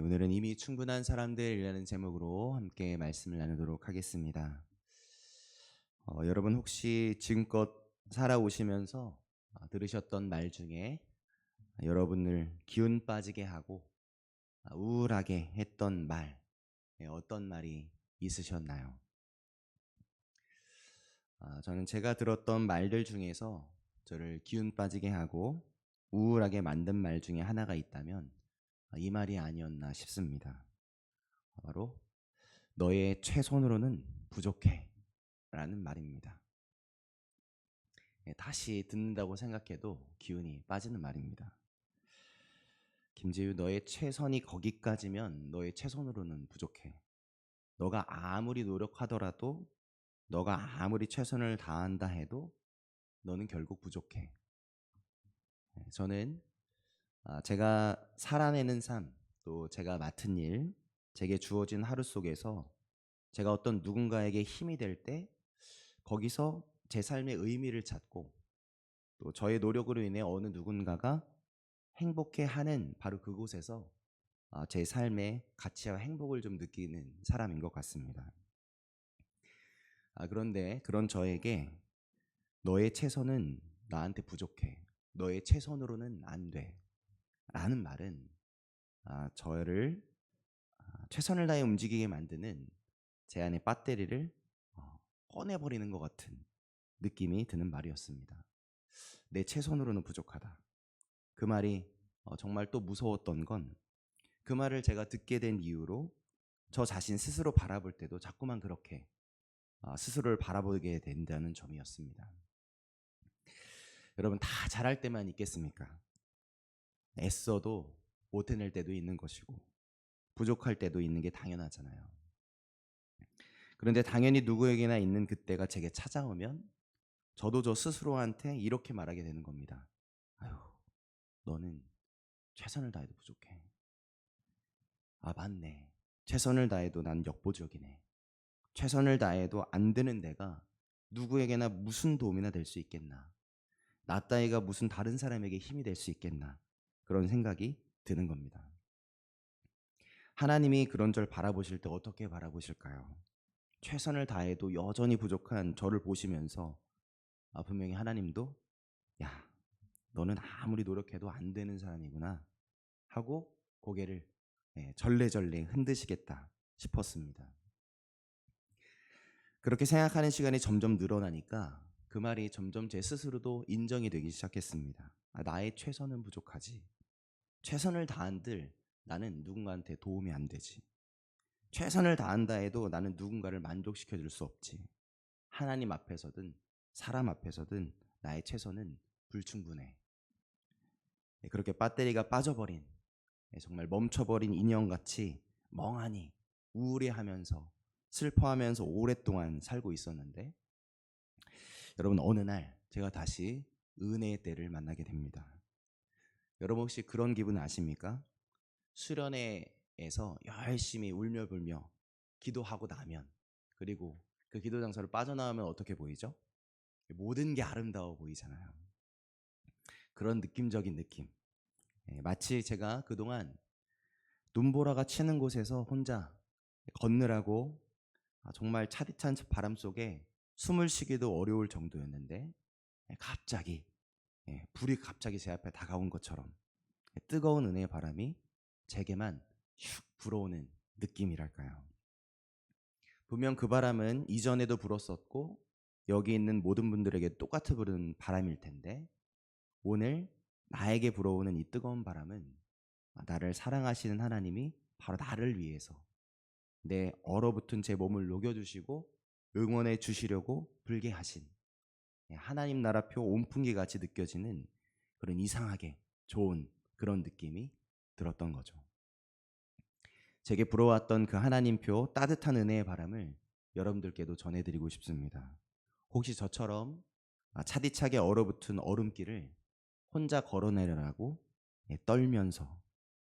네, 오늘은 이미 충분한 사람들이라는 제목으로 함께 말씀을 나누도록 하겠습니다. 어, 여러분 혹시 지금껏 살아오시면서 어, 들으셨던 말 중에 여러분을 기운 빠지게 하고 아, 우울하게 했던 말 네, 어떤 말이 있으셨나요? 아, 저는 제가 들었던 말들 중에서 저를 기운 빠지게 하고 우울하게 만든 말 중에 하나가 있다면 아, 이 말이 아니었나 싶습니다. 바로 너의 최선으로는 부족해 라는 말입니다. 예, 다시 듣는다고 생각해도 기운이 빠지는 말입니다. 김재유 너의 최선이 거기까지면 너의 최선으로는 부족해. 너가 아무리 노력하더라도 너가 아무리 최선을 다한다 해도 너는 결국 부족해. 예, 저는 아, 제가 살아내는 삶, 또 제가 맡은 일, 제게 주어진 하루 속에서 제가 어떤 누군가에게 힘이 될 때 거기서 제 삶의 의미를 찾고 또 저의 노력으로 인해 어느 누군가가 행복해 하는 바로 그곳에서 아, 제 삶의 가치와 행복을 좀 느끼는 사람인 것 같습니다. 아, 그런데 그런 저에게 너의 최선은 나한테 부족해. 너의 최선으로는 안 돼. 라는 말은 아, 저를 아, 최선을 다해 움직이게 만드는 제 안의 배터리를 어, 꺼내버리는 것 같은 느낌이 드는 말이었습니다. 내 최선으로는 부족하다. 그 말이 어, 정말 또 무서웠던 건 그 말을 제가 듣게 된 이유로 저 자신 스스로 바라볼 때도 자꾸만 그렇게 아, 스스로를 바라보게 된다는 점이었습니다. 여러분 다 잘할 때만 있겠습니까? 애써도 못 해낼 때도 있는 것이고 부족할 때도 있는 게 당연하잖아요. 그런데 당연히 누구에게나 있는 그때가 제게 찾아오면 저도 저 스스로한테 이렇게 말하게 되는 겁니다. 아유, 너는 최선을 다해도 부족해. 아, 맞네. 최선을 다해도 난 역보적이네. 최선을 다해도 안 되는 내가 누구에게나 무슨 도움이나 될 수 있겠나. 나 따위가 무슨 다른 사람에게 힘이 될 수 있겠나. 그런 생각이 드는 겁니다. 하나님이 그런 절 바라보실 때 어떻게 바라보실까요? 최선을 다해도 여전히 부족한 저를 보시면서 아, 분명히 하나님도 야, 너는 아무리 노력해도 안 되는 사람이구나 하고 고개를 예, 절레절레 흔드시겠다 싶었습니다. 그렇게 생각하는 시간이 점점 늘어나니까 그 말이 점점 제 스스로도 인정이 되기 시작했습니다. 아, 나의 최선은 부족하지. 최선을 다한들 나는 누군가한테 도움이 안 되지. 최선을 다한다 해도 나는 누군가를 만족시켜 줄 수 없지. 하나님 앞에서든 사람 앞에서든 나의 최선은 불충분해. 네, 그렇게 배터리가 빠져버린 네, 정말 멈춰버린 인형같이 멍하니 우울해하면서 슬퍼하면서 오랫동안 살고 있었는데 여러분 어느 날 제가 다시 은혜의 때를 만나게 됩니다. 여러분 혹시 그런 기분 아십니까? 수련회에서 열심히 울며 불며 기도하고 나면 그리고 그 기도 장소를 빠져나오면 어떻게 보이죠? 모든 게 아름다워 보이잖아요. 그런 느낌적인 느낌. 예, 마치 제가 그동안 눈보라가 치는 곳에서 혼자 걷느라고 아, 정말 차디찬 바람 속에 숨을 쉬기도 어려울 정도였는데 예, 갑자기 예, 불이 갑자기 제 앞에 다가온 것처럼 뜨거운 은혜의 바람이 제게만 슉 불어오는 느낌이랄까요. 분명 그 바람은 이전에도 불었었고 여기 있는 모든 분들에게 똑같이 부는 바람일 텐데 오늘 나에게 불어오는 이 뜨거운 바람은 나를 사랑하시는 하나님이 바로 나를 위해서 내 얼어붙은 제 몸을 녹여주시고 응원해 주시려고 불게 하신 예, 하나님 나라표 온풍기 같이 느껴지는 그런 이상하게 좋은 그런 느낌이 들었던 거죠. 제게 불어왔던 그 하나님표 따뜻한 은혜의 바람을 여러분들께도 전해드리고 싶습니다. 혹시 저처럼 아, 차디차게 얼어붙은 얼음길을 혼자 걸어내려라고 예, 떨면서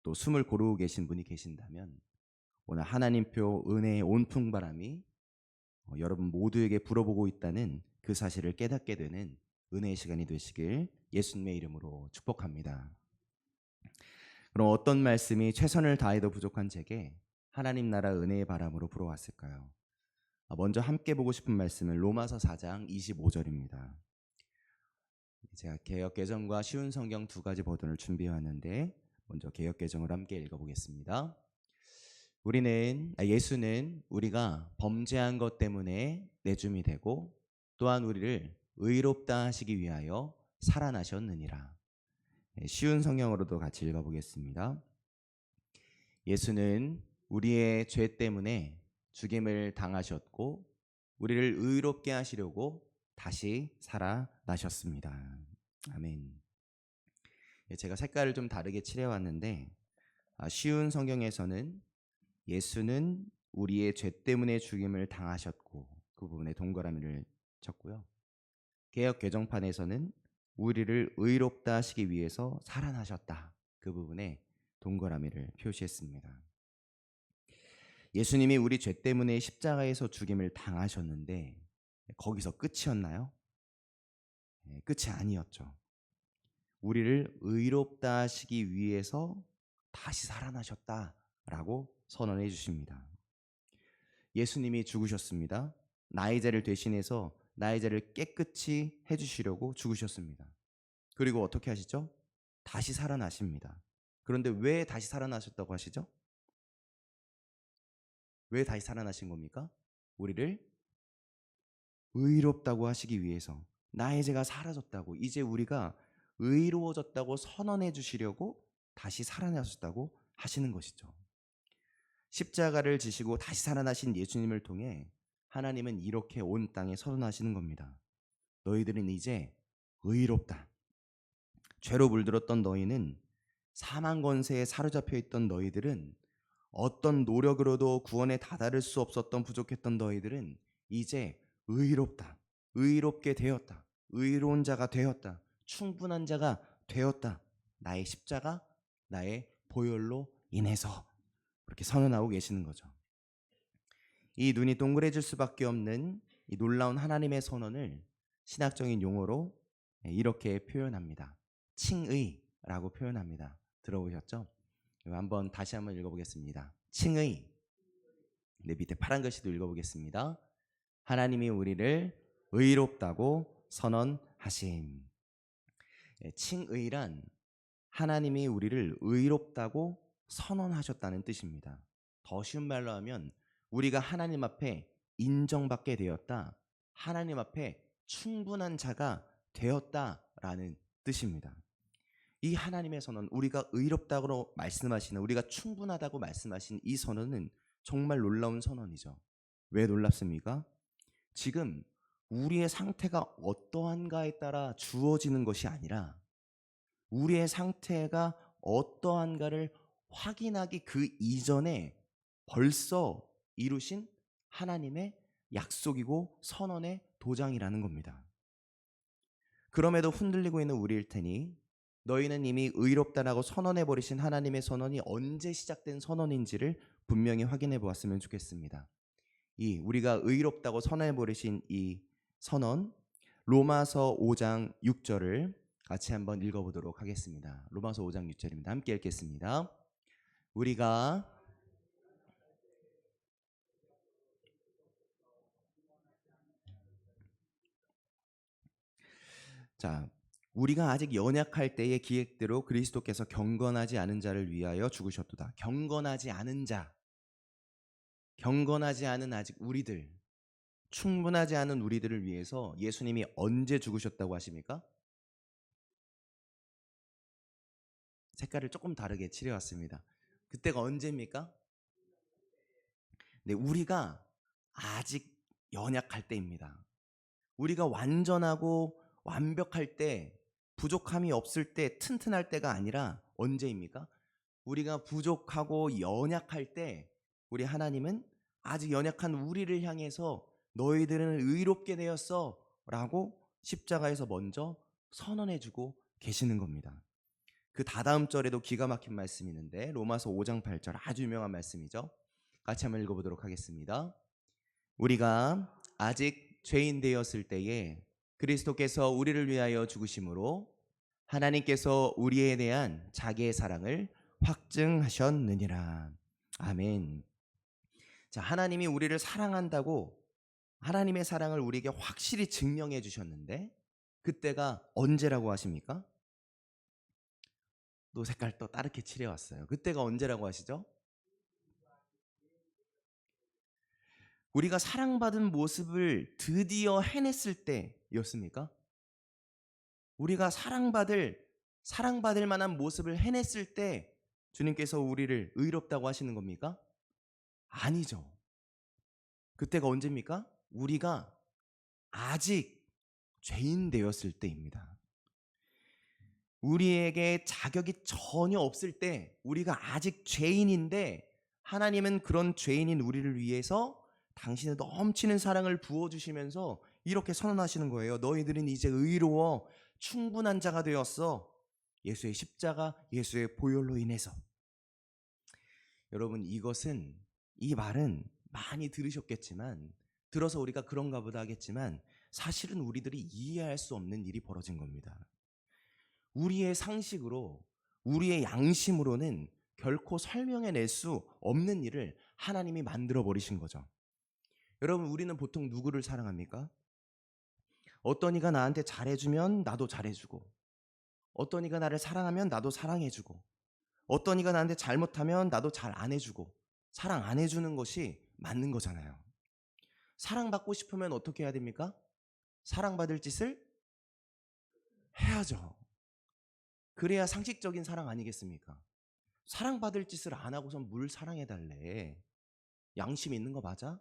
또 숨을 고르고 계신 분이 계신다면 오늘 하나님표 은혜의 온풍바람이 어, 여러분 모두에게 불어보고 있다는 그 사실을 깨닫게 되는 은혜의 시간이 되시길 예수님의 이름으로 축복합니다. 그럼 어떤 말씀이 최선을 다해도 부족한 제게 하나님 나라 은혜의 바람으로 불어왔을까요? 아, 먼저 함께 보고 싶은 말씀은 로마서 4장 25절입니다. 제가 개혁 개정과 쉬운 성경 두 가지 버전을 준비해 왔는데 먼저 개혁 개정을 함께 읽어 보겠습니다. 우리는 아, 예수는 우리가 범죄한 것 때문에 내줌이 되고 또한 우리를 의롭다 하시기 위하여 살아나셨느니라. 예, 쉬운 성경으로도 같이 읽어보겠습니다. 예수는 우리의 죄 때문에 죽임을 당하셨고 우리를 의롭게 하시려고 다시 살아나셨습니다. 아멘. 예, 제가 색깔을 좀 다르게 칠해왔는데 아, 쉬운 성경에서는 예수는 우리의 죄 때문에 죽임을 당하셨고 그 부분에 동그라미를 쳤고요. 개혁 개정판에서는 우리를 의롭다 하시기 위해서 살아나셨다. 그 부분에 동그라미를 표시했습니다. 예수님이 우리 죄 때문에 십자가에서 죽임을 당하셨는데 거기서 끝이었나요? 네, 끝이 아니었죠. 우리를 의롭다 하시기 위해서 다시 살아나셨다라고 선언해 주십니다. 예수님이 죽으셨습니다. 나의 죄를 대신해서 나의 죄를 깨끗이 해 주시려고 죽으셨습니다. 그리고 어떻게 하시죠? 다시 살아나십니다. 그런데 왜 다시 살아나셨다고 하시죠? 왜 다시 살아나신 겁니까? 우리를 의롭다고 하시기 위해서 나의 죄가 사라졌다고 이제 우리가 의로워졌다고 선언해 주시려고 다시 살아나셨다고 하시는 것이죠. 십자가를 지시고 다시 살아나신 예수님을 통해 하나님은 이렇게 온 땅에 선언하시는 겁니다. 너희들은 이제 의롭다. 죄로 물들었던 너희는 사망 권세에 사로잡혀 있던 너희들은 어떤 노력으로도 구원에 다다를 수 없었던 부족했던 너희들은 이제 의롭다. 의롭게 되었다. 의로운 자가 되었다. 충분한 자가 되었다. 나의 십자가, 나의 보혈로 인해서 그렇게 선언하고 계시는 거죠. 이 눈이 동그래질 수밖에 없는 이 놀라운 하나님의 선언을 신학적인 용어로 이렇게 표현합니다. 칭의라고 표현합니다. 들어보셨죠? 한번 다시 한번 읽어보겠습니다. 칭의. 네, 밑에 파란 글씨도 읽어보겠습니다. 하나님이 우리를 의롭다고 선언하심. 예, 칭의란 하나님이 우리를 의롭다고 선언하셨다는 뜻입니다. 더 쉬운 말로 하면 우리가 하나님 앞에 인정받게 되었다. 하나님 앞에 충분한 자가 되었다라는 뜻입니다. 이 하나님의 선언, 우리가 의롭다고 말씀하시는, 우리가 충분하다고 말씀하신 이 선언은 정말 놀라운 선언이죠. 왜 놀랍습니까? 지금 우리의 상태가 어떠한가에 따라 주어지는 것이 아니라 우리의 상태가 어떠한가를 확인하기 그 이전에 벌써 이루신 하나님의 약속이고 선언의 도장이라는 겁니다. 그럼에도 흔들리고 있는 우리일 테니 너희는 이미 의롭다라고 선언해 버리신 하나님의 선언이 언제 시작된 선언인지를 분명히 확인해 보았으면 좋겠습니다. 이 우리가 의롭다고 선언해 버리신 이 선언 로마서 5장 6절을 같이 한번 읽어 보도록 하겠습니다. 로마서 5장 6절입니다. 함께 읽겠습니다. 우리가 자, 우리가 아직 연약할 때의 기획대로 그리스도께서 경건하지 않은 자를 위하여 죽으셨도다. 경건하지 않은 자. 경건하지 않은 아직 우리들. 충분하지 않은 우리들을 위해서 예수님이 언제 죽으셨다고 하십니까? 색깔을 조금 다르게 칠해왔습니다. 그때가 언제입니까? 네, 우리가 아직 연약할 때입니다. 우리가 완전하고 완벽할 때 부족함이 없을 때 튼튼할 때가 아니라 언제입니까? 우리가 부족하고 연약할 때 우리 하나님은 아직 연약한 우리를 향해서 너희들은 의롭게 되었어 라고 십자가에서 먼저 선언해주고 계시는 겁니다. 그 다다음 절에도 기가 막힌 말씀이 있는데 로마서 5장 8절 아주 유명한 말씀이죠. 같이 한번 읽어보도록 하겠습니다. 우리가 아직 죄인 되었을 때에 그리스도께서 우리를 위하여 죽으심으로 하나님께서 우리에 대한 자기의 사랑을 확증하셨느니라. 아멘. 자, 하나님이 우리를 사랑한다고 하나님의 사랑을 우리에게 확실히 증명해 주셨는데 그때가 언제라고 하십니까? 또 색깔 또 따르게 칠해 왔어요. 그때가 언제라고 하시죠? 우리가 사랑받은 모습을 드디어 해냈을 때 였습니까? 우리가 사랑받을 사랑받을 만한 모습을 해냈을 때 주님께서 우리를 의롭다고 하시는 겁니까? 아니죠. 그때가 언제입니까? 우리가 아직 죄인 되었을 때입니다. 우리에게 자격이 전혀 없을 때 우리가 아직 죄인인데 하나님은 그런 죄인인 우리를 위해서 당신의 넘치는 사랑을 부어주시면서 이렇게 선언하시는 거예요. 너희들은 이제 의로워 충분한 자가 되었어. 예수의 십자가, 예수의 보혈로 인해서. 여러분, 이것은, 이 말은 많이 들으셨겠지만, 들어서 우리가 그런가 보다 하겠지만, 사실은 우리들이 이해할 수 없는 일이 벌어진 겁니다. 우리의 상식으로, 우리의 양심으로는 결코 설명해낼 수 없는 일을 하나님이 만들어 버리신 거죠. 여러분, 우리는 보통 누구를 사랑합니까? 어떤 이가 나한테 잘해주면 나도 잘해주고, 어떤 이가 나를 사랑하면 나도 사랑해주고, 어떤 이가 나한테 잘못하면 나도 잘 안 해주고, 사랑 안 해주는 것이 맞는 거잖아요. 사랑받고 싶으면 어떻게 해야 됩니까? 사랑받을 짓을 해야죠. 그래야 상식적인 사랑 아니겠습니까? 사랑받을 짓을 안 하고선 물 사랑해달래. 양심 있는 거 맞아?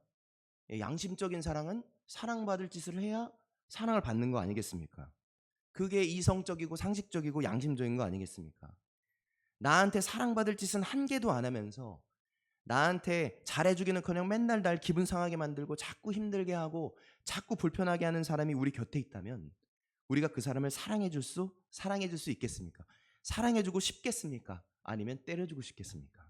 예, 양심적인 사랑은 사랑받을 짓을 해야 사랑을 받는 거 아니겠습니까? 그게 이성적이고 상식적이고 양심적인 거 아니겠습니까? 나한테 사랑받을 짓은 한 개도 안 하면서 나한테 잘해주기는 그냥 맨날 날 기분 상하게 만들고 자꾸 힘들게 하고 자꾸 불편하게 하는 사람이 우리 곁에 있다면 우리가 그 사람을 사랑해줄 수, 사랑해줄 수 있겠습니까? 사랑해주고 싶겠습니까? 아니면 때려주고 싶겠습니까?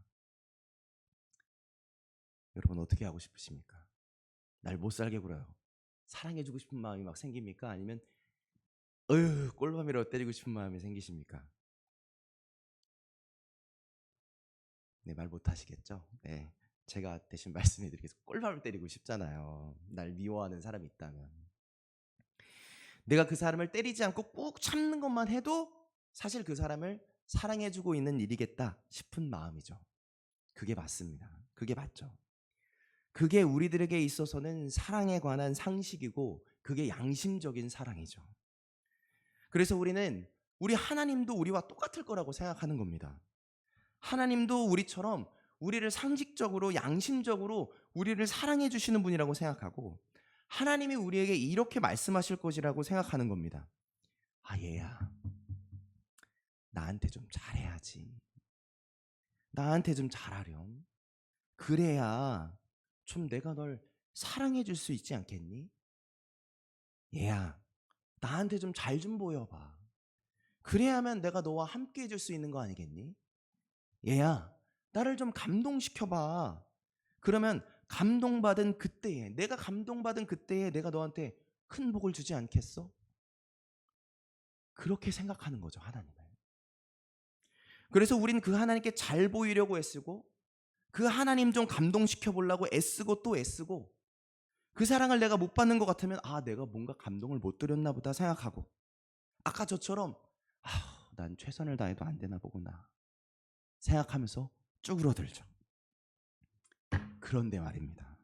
여러분 어떻게 하고 싶으십니까? 날 못 살게 굴어요. 사랑해주고 싶은 마음이 막 생깁니까? 아니면 어휴 꼴밤이라고 때리고 싶은 마음이 생기십니까? 네, 말 못하시겠죠? 네, 제가 대신 말씀해드리겠습니다. 꼴밤을 때리고 싶잖아요. 날 미워하는 사람이 있다면. 내가 그 사람을 때리지 않고 꾹 참는 것만 해도 사실 그 사람을 사랑해주고 있는 일이겠다 싶은 마음이죠. 그게 맞습니다. 그게 맞죠. 그게 우리들에게 있어서는 사랑에 관한 상식이고 그게 양심적인 사랑이죠. 그래서 우리는 우리 하나님도 우리와 똑같을 거라고 생각하는 겁니다. 하나님도 우리처럼 우리를 상식적으로 양심적으로 우리를 사랑해 주시는 분이라고 생각하고 하나님이 우리에게 이렇게 말씀하실 것이라고 생각하는 겁니다. 아 얘야 나한테 좀 잘해야지. 나한테 좀 잘하렴. 그래야 좀 내가 널 사랑해 줄 수 있지 않겠니? 얘야 나한테 좀잘좀 보여봐. 그래야만 내가 너와 함께 해줄 수 있는 거 아니겠니? 얘야, 나를 좀 감동시켜봐. 그러면 감동받은 그때에, 내가 감동받은 그때에 내가 너한테 큰 복을 주지 않겠어? 그렇게 생각하는 거죠, 하나님을. 그래서 우린 그 하나님께 잘 보이려고 애쓰고, 그 하나님 좀 감동시켜 보려고 애쓰고 또 애쓰고, 그 사랑을 내가 못 받는 것 같으면, 아, 내가 뭔가 감동을 못 드렸나 보다 생각하고, 아까 저처럼, 아, 난 최선을 다해도 안 되나 보구나. 생각하면서 쭈그러들죠. 그런데 말입니다.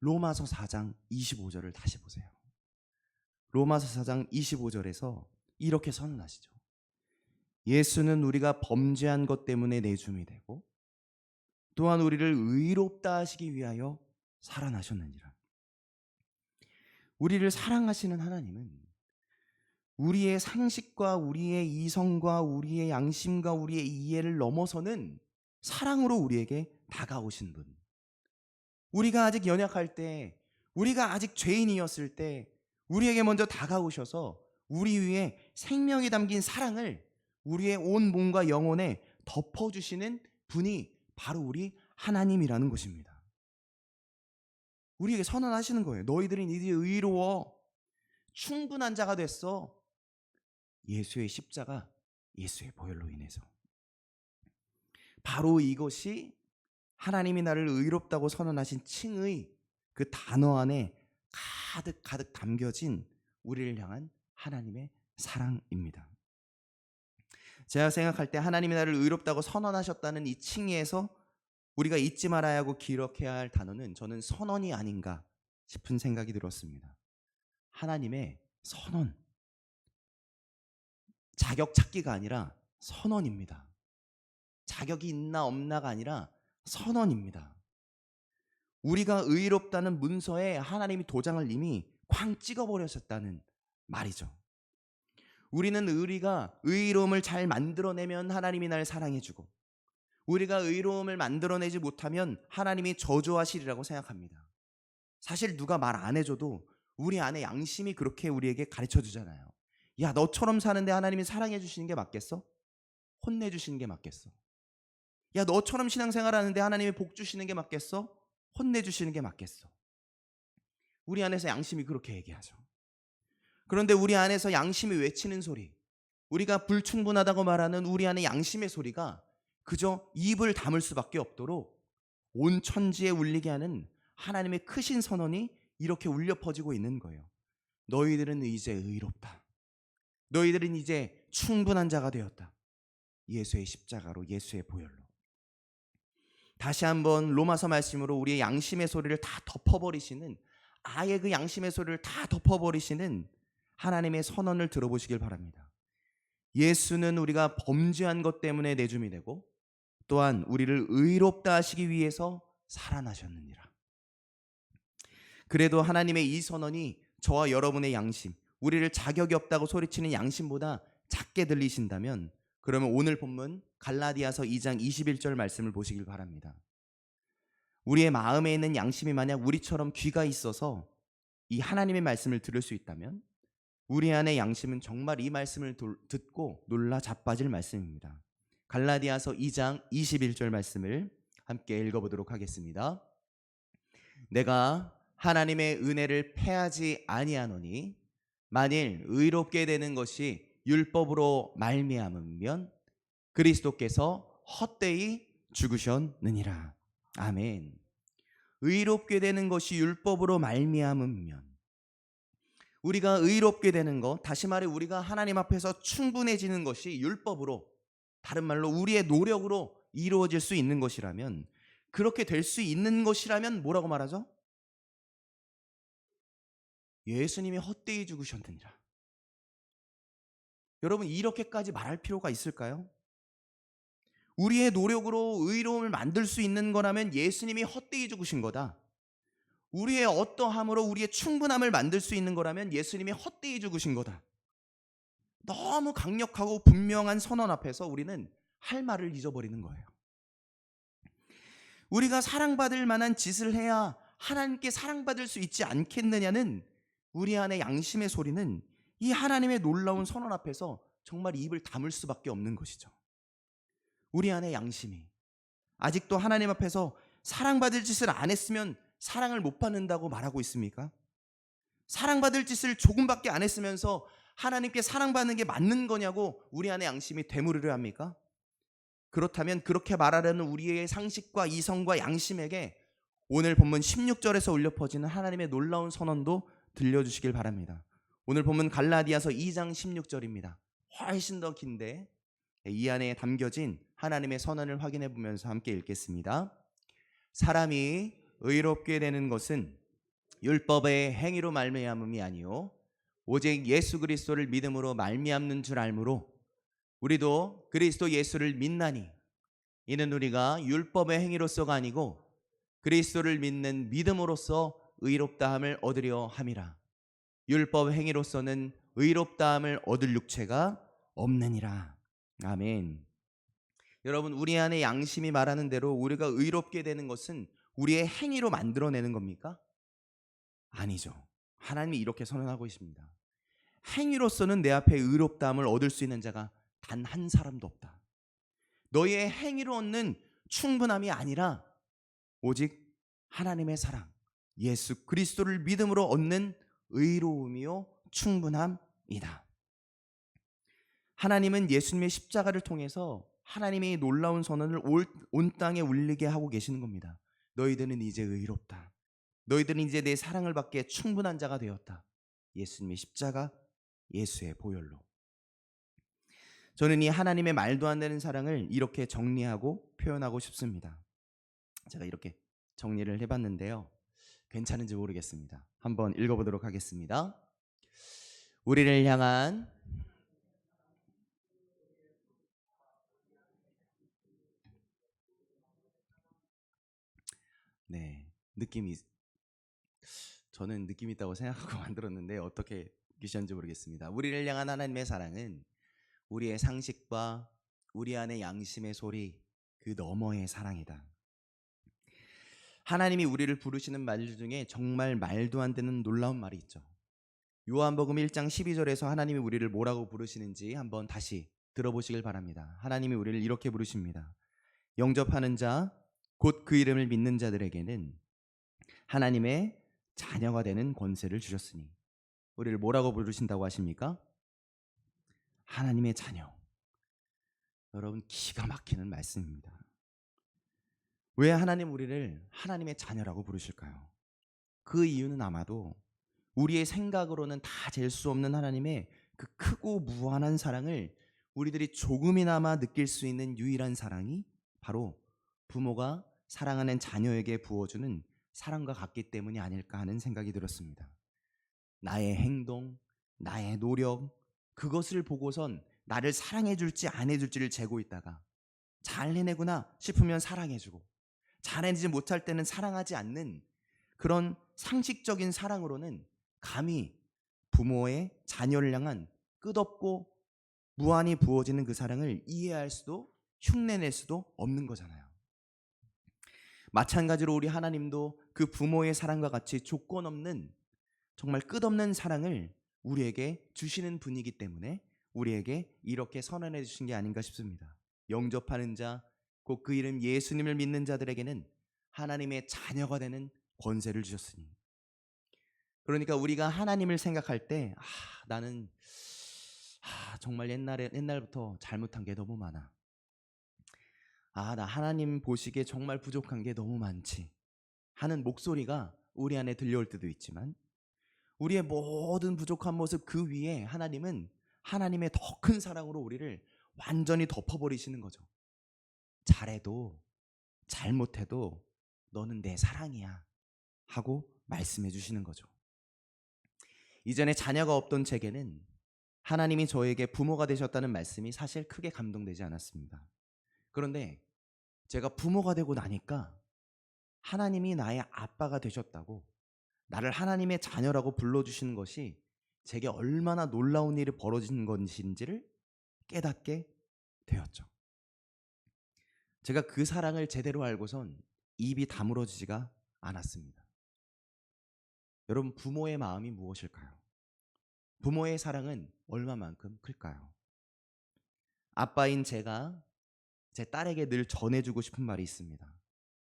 로마서 4장 25절을 다시 보세요. 로마서 4장 25절에서 이렇게 선언하시죠. 예수는 우리가 범죄한 것 때문에 내줌이 되고 또한 우리를 의롭다 하시기 위하여 살아나셨느니라. 우리를 사랑하시는 하나님은 우리의 상식과 우리의 이성과 우리의 양심과 우리의 이해를 넘어서는 사랑으로 우리에게 다가오신 분. 우리가 아직 연약할 때, 우리가 아직 죄인이었을 때, 우리에게 먼저 다가오셔서 우리 위에 생명이 담긴 사랑을 우리의 온 몸과 영혼에 덮어주시는 분이 바로 우리 하나님이라는 것입니다. 우리에게 선언하시는 거예요. 너희들은 이제 의로워. 충분한 자가 됐어. 예수의 십자가, 예수의 보혈로 인해서. 바로 이것이 하나님이 나를 의롭다고 선언하신 칭의 그 단어 안에 가득 가득 담겨진 우리를 향한 하나님의 사랑입니다. 제가 생각할 때 하나님이 나를 의롭다고 선언하셨다는 이 칭의에서 우리가 잊지 말아야 하고 기록해야 할 단어는 저는 선언이 아닌가 싶은 생각이 들었습니다. 하나님의 선언. 자격 찾기가 아니라 선언입니다. 자격이 있나 없나가 아니라 선언입니다. 우리가 의롭다는 문서에 하나님이 도장을 이미 쾅 찍어버렸었다는 말이죠. 우리는 우리가 의로움을 잘 만들어내면 하나님이 날 사랑해주고 우리가 의로움을 만들어내지 못하면 하나님이 저주하시리라고 생각합니다. 사실 누가 말 안 해줘도 우리 안에 양심이 그렇게 우리에게 가르쳐 주잖아요. 야, 너처럼 사는데 하나님이 사랑해 주시는 게 맞겠어? 혼내 주시는 게 맞겠어? 야, 너처럼 신앙생활 하는데 하나님이 복 주시는 게 맞겠어? 혼내 주시는 게 맞겠어? 우리 안에서 양심이 그렇게 얘기하죠. 그런데 우리 안에서 양심이 외치는 소리, 우리가 불충분하다고 말하는 우리 안의 양심의 소리가 그저 입을 다물 수밖에 없도록 온 천지에 울리게 하는 하나님의 크신 선언이 이렇게 울려 퍼지고 있는 거예요. 너희들은 이제 의롭다. 너희들은 이제 충분한 자가 되었다. 예수의 십자가로 예수의 보혈로. 다시 한번 로마서 말씀으로 우리의 양심의 소리를 다 덮어버리시는 아예 그 양심의 소리를 다 덮어버리시는 하나님의 선언을 들어보시길 바랍니다. 예수는 우리가 범죄한 것 때문에 내줌이 되고 또한 우리를 의롭다 하시기 위해서 살아나셨느니라. 그래도 하나님의 이 선언이 저와 여러분의 양심, 우리를 자격이 없다고 소리치는 양심보다 작게 들리신다면 그러면 오늘 본문 갈라디아서 2장 21절 말씀을 보시길 바랍니다. 우리의 마음에 있는 양심이 만약 우리처럼 귀가 있어서 이 하나님의 말씀을 들을 수 있다면 우리 안의 양심은 정말 이 말씀을 듣고 놀라 자빠질 말씀입니다. 갈라디아서 2장 21절 말씀을 함께 읽어보도록 하겠습니다. 내가 하나님의 은혜를 패하지 아니하노니 만일 의롭게 되는 것이 율법으로 말미암으면 그리스도께서 헛되이 죽으셨느니라. 아멘. 의롭게 되는 것이 율법으로 말미암으면 우리가 의롭게 되는 것, 다시 말해 우리가 하나님 앞에서 충분해지는 것이 율법으로 다른 말로 우리의 노력으로 이루어질 수 있는 것이라면 그렇게 될 수 있는 것이라면 뭐라고 말하죠? 예수님이 헛되이 죽으셨느니라. 여러분 이렇게까지 말할 필요가 있을까요? 우리의 노력으로 의로움을 만들 수 있는 거라면 예수님이 헛되이 죽으신 거다. 우리의 어떠함으로 우리의 충분함을 만들 수 있는 거라면 예수님이 헛되이 죽으신 거다. 너무 강력하고 분명한 선언 앞에서 우리는 할 말을 잊어버리는 거예요. 우리가 사랑받을 만한 짓을 해야 하나님께 사랑받을 수 있지 않겠느냐는 우리 안의 양심의 소리는 이 하나님의 놀라운 선언 앞에서 정말 입을 다물 수밖에 없는 것이죠. 우리 안의 양심이 아직도 하나님 앞에서 사랑받을 짓을 안 했으면 사랑을 못 받는다고 말하고 있습니까? 사랑받을 짓을 조금밖에 안 했으면서 하나님께 사랑받는 게 맞는 거냐고 우리 안에 양심이 되물으려 합니까? 그렇다면 그렇게 말하려는 우리의 상식과 이성과 양심에게 오늘 본문 16절에서 울려 퍼지는 하나님의 놀라운 선언도 들려주시길 바랍니다. 오늘 본문 갈라디아서 2장 16절입니다. 훨씬 더 긴데 이 안에 담겨진 하나님의 선언을 확인해 보면서 함께 읽겠습니다. 사람이 의롭게 되는 것은 율법의 행위로 말미암음이 아니요 오직 예수 그리스도를 믿음으로 말미암는 줄 알므로 우리도 그리스도 예수를 믿나니 이는 우리가 율법의 행위로서가 아니고 그리스도를 믿는 믿음으로써 의롭다함을 얻으려 함이라. 율법 행위로서는 의롭다함을 얻을 육체가 없느니라. 아멘. 여러분 우리 안에 양심이 말하는 대로 우리가 의롭게 되는 것은 우리의 행위로 만들어내는 겁니까? 아니죠. 하나님이 이렇게 선언하고 있습니다. 행위로서는 내 앞에 의롭다함을 얻을 수 있는 자가 단 한 사람도 없다. 너의 행위로 얻는 충분함이 아니라 오직 하나님의 사랑, 예수 그리스도를 믿음으로 얻는 의로움이요 충분함이다. 하나님은 예수님의 십자가를 통해서 하나님이 놀라운 선언을 올- 온 땅에 울리게 하고 계시는 겁니다. 너희들은 이제 의롭다. 너희들은 이제 내 사랑을 받기에 충분한 자가 되었다. 예수님의 십자가, 예수의 보혈로. 저는 이 하나님의 말도 안 되는 사랑을 이렇게 정리하고 표현하고 싶습니다. 제가 이렇게 정리를 해봤는데요. 괜찮은지 모르겠습니다. 한번 읽어보도록 하겠습니다. 우리를 향한 네 느낌이 저는 느낌 있다고 생각하고 만들었는데 어떻게 느끼셨는지 모르겠습니다. 우리를 향한 하나님의 사랑은 우리의 상식과 우리 안의 양심의 소리 그 너머의 사랑이다. 하나님이 우리를 부르시는 말 중에 정말 말도 안 되는 놀라운 말이 있죠. 요한복음 1장 12절에서 하나님이 우리를 뭐라고 부르시는지 한번 다시 들어보시길 바랍니다. 하나님이 우리를 이렇게 부르십니다. 영접하는 자, 곧 그 이름을 믿는 자들에게는 하나님의 자녀가 되는 권세를 주셨으니 우리를 뭐라고 부르신다고 하십니까? 하나님의 자녀. 여러분 기가 막히는 말씀입니다. 왜 하나님 우리를 하나님의 자녀라고 부르실까요? 그 이유는 아마도 우리의 생각으로는 다 잴 수 없는 하나님의 그 크고 무한한 사랑을 우리들이 조금이나마 느낄 수 있는 유일한 사랑이 바로 부모가 사랑하는 자녀에게 부어주는 사랑과 같기 때문이 아닐까 하는 생각이 들었습니다. 나의 행동, 나의 노력, 그것을 보고선 나를 사랑해 줄지 안 해줄지를 재고 있다가 잘 해내구나 싶으면 사랑해주고 잘 해내지 못할 때는 사랑하지 않는 그런 상식적인 사랑으로는 감히 부모의 자녀를 향한 끝없고 무한히 부어지는 그 사랑을 이해할 수도 흉내낼 수도 없는 거잖아요. 마찬가지로 우리 하나님도 그 부모의 사랑과 같이 조건 없는 정말 끝없는 사랑을 우리에게 주시는 분이기 때문에 우리에게 이렇게 선언해 주신 게 아닌가 싶습니다. 영접하는 자, 곧 그 이름 예수님을 믿는 자들에게는 하나님의 자녀가 되는 권세를 주셨으니. 그러니까 우리가 하나님을 생각할 때, 아, 나는 아, 정말 옛날에 옛날부터 잘못한 게 너무 많아. 아, 나 하나님 보시기에 정말 부족한 게 너무 많지. 하는 목소리가 우리 안에 들려올 때도 있지만 우리의 모든 부족한 모습 그 위에 하나님은 하나님의 더 큰 사랑으로 우리를 완전히 덮어버리시는 거죠. 잘해도 잘못해도 너는 내 사랑이야 하고 말씀해 주시는 거죠. 이전에 자녀가 없던 제게는 하나님이 저에게 부모가 되셨다는 말씀이 사실 크게 감동되지 않았습니다. 그런데 제가 부모가 되고 나니까 하나님이 나의 아빠가 되셨다고 나를 하나님의 자녀라고 불러주시는 것이 제게 얼마나 놀라운 일이 벌어진 것인지를 깨닫게 되었죠. 제가 그 사랑을 제대로 알고선 입이 다물어지지가 않았습니다. 여러분, 부모의 마음이 무엇일까요? 부모의 사랑은 얼마만큼 클까요? 아빠인 제가 제 딸에게 늘 전해주고 싶은 말이 있습니다.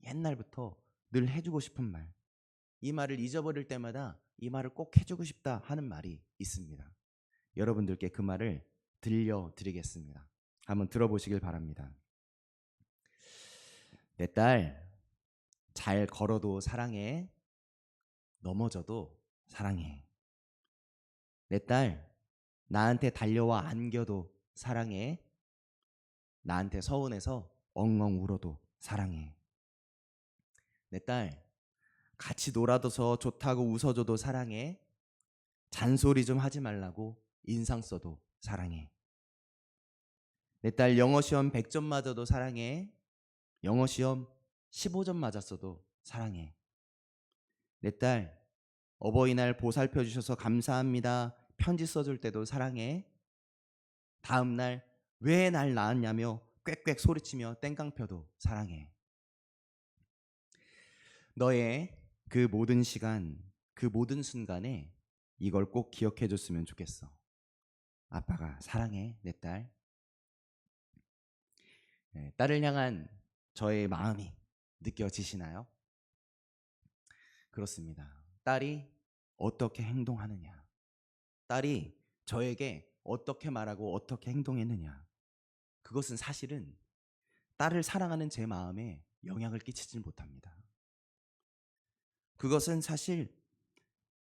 옛날부터 늘 해주고 싶은 말. 이 말을 잊어버릴 때마다 이 말을 꼭 해주고 싶다 하는 말이 있습니다. 여러분들께 그 말을 들려드리겠습니다. 한번 들어보시길 바랍니다. 내 딸, 잘 걸어도 사랑해. 넘어져도 사랑해. 내 딸, 나한테 달려와 안겨도 사랑해. 나한테 서운해서 엉엉 울어도 사랑해. 내 딸, 같이 놀아줘서 좋다고 웃어줘도 사랑해. 잔소리 좀 하지 말라고 인상 써도 사랑해. 내 딸 영어 시험 100점 맞아도 사랑해. 영어 시험 15점 맞았어도 사랑해. 내 딸 어버이날 보살펴 주셔서 감사합니다. 편지 써줄 때도 사랑해. 다음 날 왜 날 낳았냐며 꽥꽥 소리치며 땡깡펴도 사랑해. 너의 그 모든 시간, 그 모든 순간에 이걸 꼭 기억해 줬으면 좋겠어. 아빠가 사랑해, 내 딸. 네, 딸을 향한 저의 마음이 느껴지시나요? 그렇습니다. 딸이 어떻게 행동하느냐. 딸이 저에게 어떻게 말하고 어떻게 행동했느냐. 그것은 사실은 딸을 사랑하는 제 마음에 영향을 끼치질 못합니다. 그것은 사실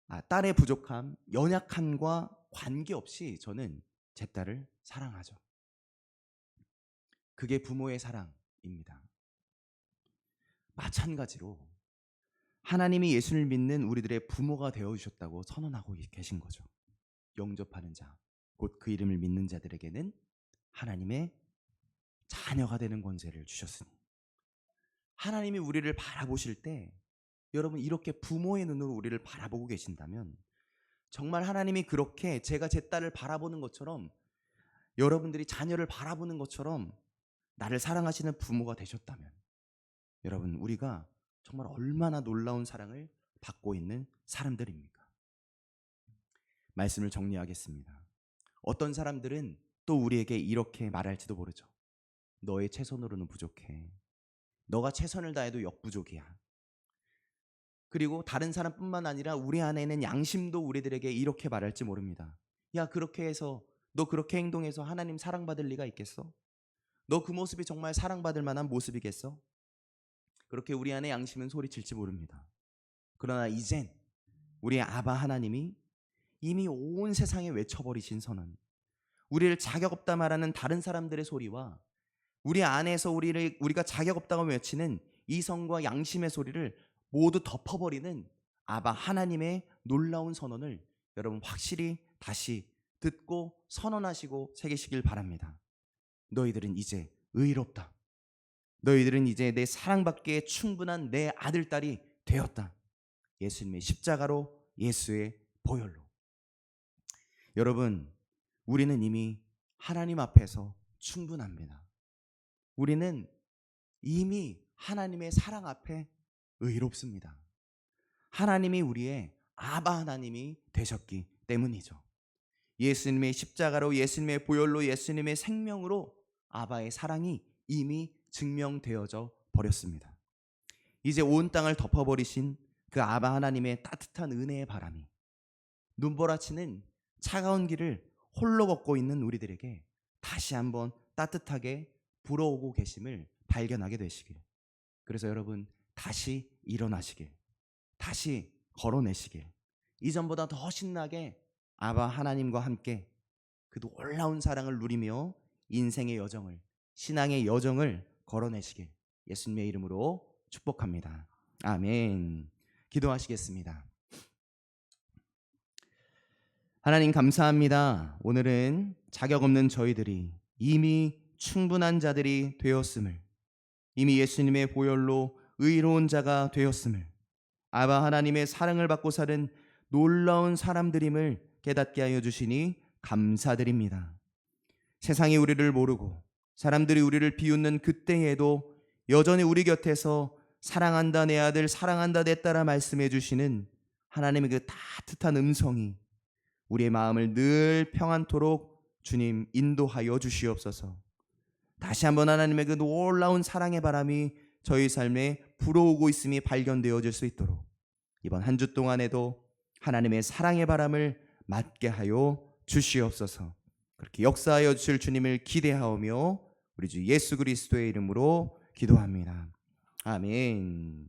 아, 딸의 부족함, 연약함과 관계없이 저는 제 딸을 사랑하죠. 그게 부모의 사랑입니다. 마찬가지로 하나님이 예수를 믿는 우리들의 부모가 되어 주셨다고 선언하고 계신 거죠. 영접하는 자, 곧 그 이름을 믿는 자들에게는 하나님의 자녀가 되는 권세를 주셨으니 하나님이 우리를 바라보실 때 여러분 이렇게 부모의 눈으로 우리를 바라보고 계신다면 정말 하나님이 그렇게 제가 제 딸을 바라보는 것처럼 여러분들이 자녀를 바라보는 것처럼 나를 사랑하시는 부모가 되셨다면 여러분 우리가 정말 얼마나 놀라운 사랑을 받고 있는 사람들입니까? 말씀을 정리하겠습니다. 어떤 사람들은 또 우리에게 이렇게 말할지도 모르죠. 너의 최선으로는 부족해. 너가 최선을 다해도 역부족이야. 그리고 다른 사람뿐만 아니라 우리 안에는 양심도 우리들에게 이렇게 말할지 모릅니다. 야, 그렇게 해서 너 그렇게 행동해서 하나님 사랑받을 리가 있겠어? 너 그 모습이 정말 사랑받을 만한 모습이겠어? 그렇게 우리 안에 양심은 소리칠지 모릅니다. 그러나 이젠 우리 아바 하나님이 이미 온 세상에 외쳐버리신 선언, 우리를 자격 없다 말하는 다른 사람들의 소리와 우리 안에서 우리를 우리가 자격 없다고 외치는 이성과 양심의 소리를 모두 덮어버리는 아바 하나님의 놀라운 선언을 여러분 확실히 다시 듣고 선언하시고 새기시길 바랍니다. 너희들은 이제 의롭다. 너희들은 이제 내 사랑받기에 충분한 내 아들, 딸이 되었다. 예수님의 십자가로 예수의 보혈로. 여러분, 우리는 이미 하나님 앞에서 충분합니다. 우리는 이미 하나님의 사랑 앞에 의롭습니다. 하나님이 우리의 아바 하나님이 되셨기 때문이죠. 예수님의 십자가로 예수님의 보혈로 예수님의 생명으로 아바의 사랑이 이미 증명되어져 버렸습니다. 이제 온 땅을 덮어버리신 그 아바 하나님의 따뜻한 은혜의 바람이 눈보라치는 차가운 길을 홀로 걷고 있는 우리들에게 다시 한번 따뜻하게 불어오고 계심을 발견하게 되시길. 그래서 여러분 다시 일어나시길. 다시 걸어내시길. 이전보다 더 신나게 아바 하나님과 함께 그 놀라운 사랑을 누리며 인생의 여정을 신앙의 여정을 걸어내시길 예수님의 이름으로 축복합니다. 아멘. 기도하시겠습니다. 하나님 감사합니다. 오늘은 자격 없는 저희들이 이미 충분한 자들이 되었음을 이미 예수님의 보혈로 의로운 자가 되었음을 아바 하나님의 사랑을 받고 사는 놀라운 사람들임을 깨닫게 하여 주시니 감사드립니다. 세상이 우리를 모르고 사람들이 우리를 비웃는 그때에도 여전히 우리 곁에서 사랑한다 내 아들 사랑한다 내 딸아 말씀해 주시는 하나님의 그 따뜻한 음성이 우리의 마음을 늘 평안토록 주님 인도하여 주시옵소서. 다시 한번 하나님의 그 놀라운 사랑의 바람이 저희 삶에 불어오고 있음이 발견되어질 수 있도록 이번 한 주 동안에도 하나님의 사랑의 바람을 맞게 하여 주시옵소서. 그렇게 역사하여 주실 주님을 기대하오며 우리 주 예수 그리스도의 이름으로 기도합니다. 아멘.